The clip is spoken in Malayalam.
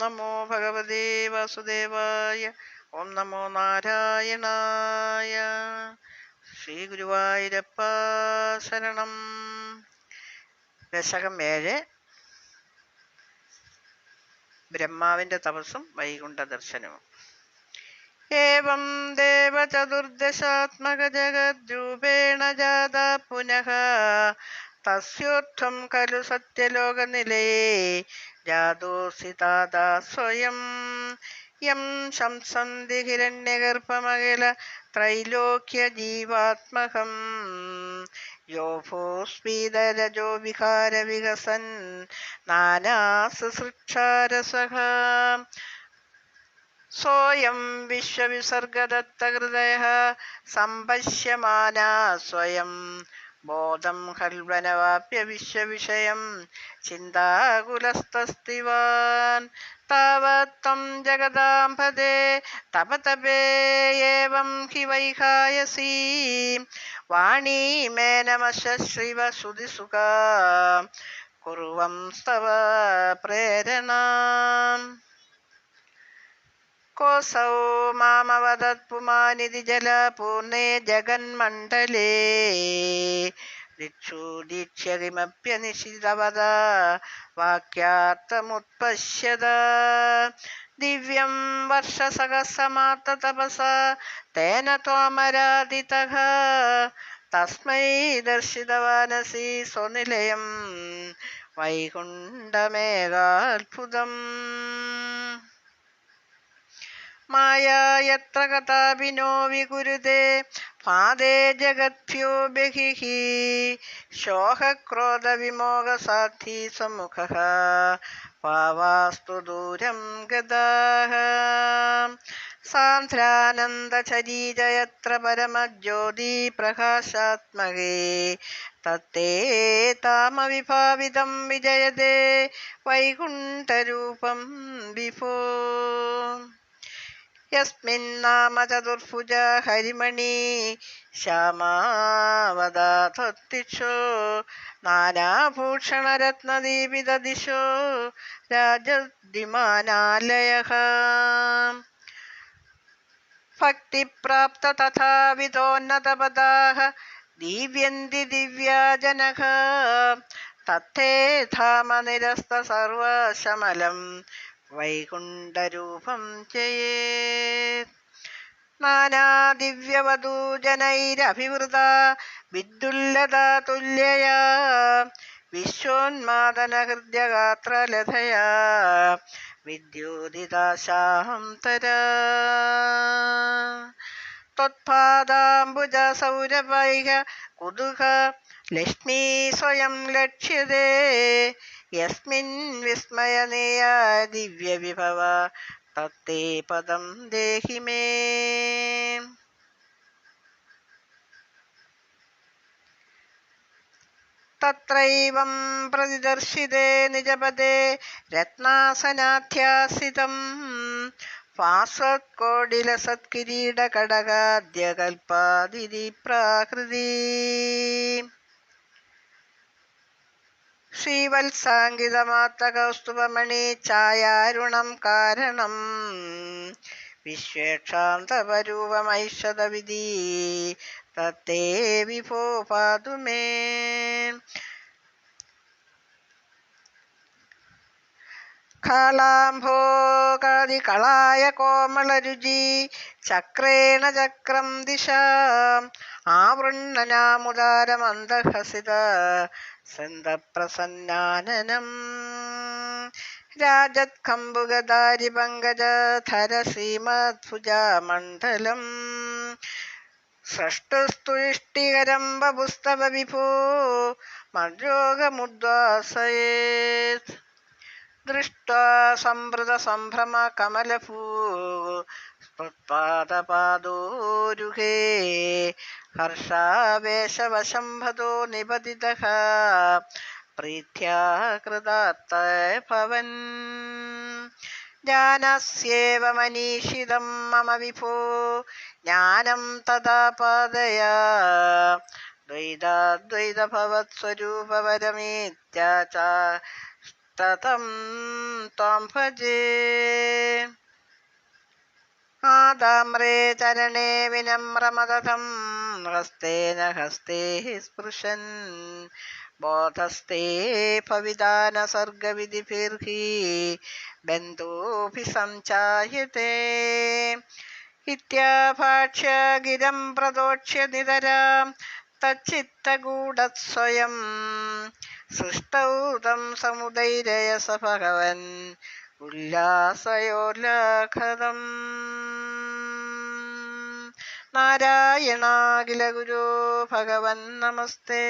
നമോ ഭഗവതേ വാസുദേവായ ഓം നമോ നാരായണായ ശ്രീ ഗുരുവായൂരപ്പ ശരണം ദശകം ഏഴ്. ബ്രഹ്മാവിന്റെ തപസ്സും വൈകുണ്ഠ ദർശനവും. ഏവം ദേവചതുർദശാത്മകജഗദ്രൂപേണ ജാത പുനഃ തസ്യോർത്ഥം ഖലു സത്യലോകനിലയേ ജാതോസി താതാ സ്വയം യം ശംസന്തി ഹിരണ്യഗർഭമഖില ത്രൈലോക്യ ജീവാത്മകം യോ ഭൂസ്ഫീതരജോ വിഹാര വികസൻ നാനാസൃക്ഷാരസഃ सोऽयं विश्वविसर्गदत्तहृदयः सम्पश्यमाना स्वयं ബോധം ഹൽവനവാപ്യ വിശ്വവിഷയം ചിന്താകുലസ്തസ്തിവാൻ. താവത്വം ജഗദാംഭദേ തപതപേയേവം ഹി വൈഹായസീ. വാണീമേനമശ്രിവ ശ്രുതിസുഖ. കുറുവം സ്തവ പ്രേരണ. कोऽसौ मामवदत्पुमानिधि जलपूर्णे जगन्मण्डले दिक्षु दीक्ष्य किमप्यनिशितवद वाक्यार्थमुत्पश्यत दिव्यं वर्षसहस्रमात्ततपसा तेन त्वामरादितः तस्मै दर्शितवानसि स्वनिलयं वैकुण्ठमेकाद्भुतम् माया यत्र कथाभिनो विकुरुते पादे जगद्भ्यो बहिः शोकक्रोधविमोहसाक्षी सम्मुखः पावास्तु दूरं गदाः सान्ध्रानन्दशरीर यत्र परमज्योतिप्रकाशात्मके तत्ते तामविभावितं विजयते वैकुण्ठरूपं विभो യസ്മിന്നാമ ചതുർഭുജ ഹരിമണി ശ്യാമാവതാത്വത്തിക്ഷോ നാനാഭൂഷണരത്നദീപിത ദിശോ രാജദ്വിമാനാലയ ഭക്തിപ്രാപ്ത തഥാവിധോന്നതപദാഹ ദിവ്യന്തി ദിവ്യാജനക തത്തേ ധാമനിരസ്ത സർവശമലം വൈകുണ്ഠരൂപം ചെയ്യേ. നാനാ ദിവ്യവധൂജനൈരഭിവൃത വിദ്യുല്ലത തുല്യയാ. വിശ്വോന്മാദനഹൃദ്യഗാത്രലതയാ. വിദ്യോദിതാശാഹം തര. ത്വത്പാദാംബുജ സൗരവൈഹ കുതുക ലക്ഷ്മീ സ്വയം ലക്ഷ്യതേ. യസ്മിൻ ദിവ്യ വിഭവ തത്തേ പദം ദേഹി മേ തത്രൈവം പ്രതിദർശിതേ നിജപദേ രത്നാസനാധ്യാസിതം പാസത്കോടിലസത്കിരീടകടകാദ്യകൽപാതിരി പ്രാകൃതി ശ്രീവത്സാങ്കിതമാത്തകൗസ്തുഭമണി ഛായാരുണം കാരണം. വിശ്വേക്ഷാന്തപരൂപമൈഷതവിധി തത്തേ വിഭോ പാതു മേ. കാളാംഭോകാദികളായ കോമളരുചി ചക്രേണ ചക്രം ദിശാം. ആവൃണ്ണനാമുദാരമന്ദഹസിത സന്തപ്രസന്നാനനം രാജത്കമ്പുഗദാരി പങ്കജധര ശ്രീമദ്ഭുജാമണ്ഡലം സൃഷ്ടുസ്തുഷ്ടികരം ബപുസ്തവ വിഭോ മദ്രോഗമുദ്വാസയേത് ദൃഷ്ട സംഭൃത സംഭ്രമ കമലഭൂ. സ്മൃത്പാദപാദോരുഹേ ഹർഷാവേശവശംഭതോ നിപതിത. പ്രീത്യാകൃതാത്ത ഭവൻ. ജാനസ്യേവമനീഷിതം മമ വിഭോ. ജ്ഞാനം തഥാ പാദയ. ദ്വൈതാദ്വൈതഭവത്സ്വരൂപപരമേത്യാച തതം ത്വാം ഭജേ. ആദാമ്രേ ചരണേ വിനമ്രമദം ഹസ്തേന ഹസ്തേ സ്പൃശൻ. ബോധസ്തേ ഭവിതാന സർഗവിധിഭിർഹി ബന്ധൂഭി സംചായത്തെ ഇത്യാഭാക്ഷ്യ ഗിരം പ്രദോക്ഷ്യ നിതരാം. തച്ചിത്തഗൂഢസ്വയം. സൃഷ്ടൗതം സമുദൈരയസ ഭഗവൻ. ഉല്ലാസയോല്ലാഖതം നാരായണാഖില ഗുരു ഭഗവൻ നമസ്തേ.